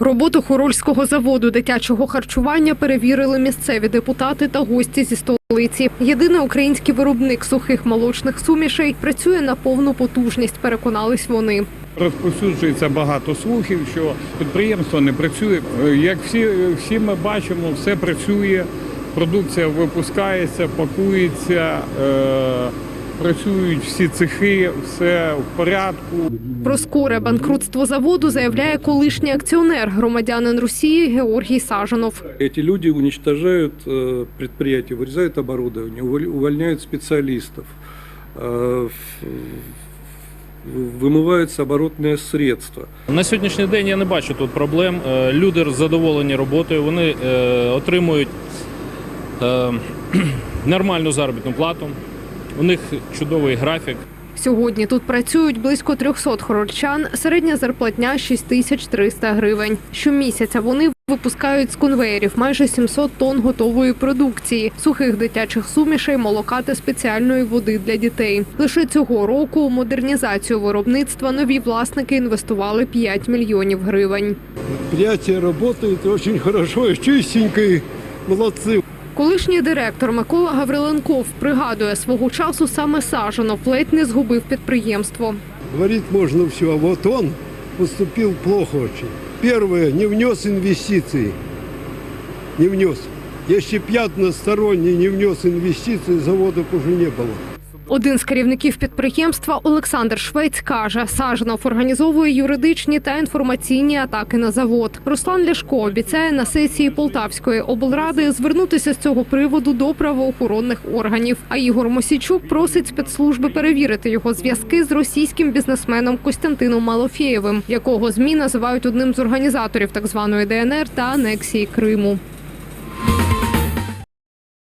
Роботу хорольського заводу дитячого харчування перевірили місцеві депутати та гості зі столиці. Єдиний український виробник сухих молочних сумішей працює на повну потужність. Переконались вони. Розповсюджується багато слухів, що підприємство не працює. Як всі, всі ми бачимо, все працює, продукція випускається, пакується, е, працюють всі цехи, все в порядку. Про скоре банкрутство заводу заявляє колишній акціонер громадянин Росії Георгій Сажанов. Эти люди уничтожают э, предприятия, вырезают оборудование, уволь- увольняют специалистов, э, ф- вымываются оборотные средства. На сьогоднішній день я не бачу тут проблем. Е, Люди задоволені роботою, вони е, отримують е, нормальну заробітну плату. У них чудовий графік. Сьогодні тут працюють близько 300 хорольчан. Середня зарплатня 6300 гривень. Щомісяця вони випускають з конвеєрів майже 700 тонн готової продукції, сухих дитячих сумішей, молока та спеціальної води для дітей. Лише цього року у модернізацію виробництва нові власники інвестували 5 мільйонів гривень. Работает очень хорошо и чистенько, и молодцы. Колишній директор Микола Гавриленков пригадує свого часу саме Сажанов ледь не згубив підприємство. Говорить можна все, а вот он поступив плохо дуже. Перше, не внес інвестиції. Не внес. Якщо б я односторонний не внес інвестиції, заводу б уже не было. Один з керівників підприємства Олександр Швець каже, Сажанов організовує юридичні та інформаційні атаки на завод. Руслан Ляшко обіцяє на сесії Полтавської облради звернутися з цього приводу до правоохоронних органів. А Ігор Мосійчук просить спецслужби перевірити його зв'язки з російським бізнесменом Костянтином Малофєєвим, якого змі називають одним з організаторів так званої ДНР та анексії Криму.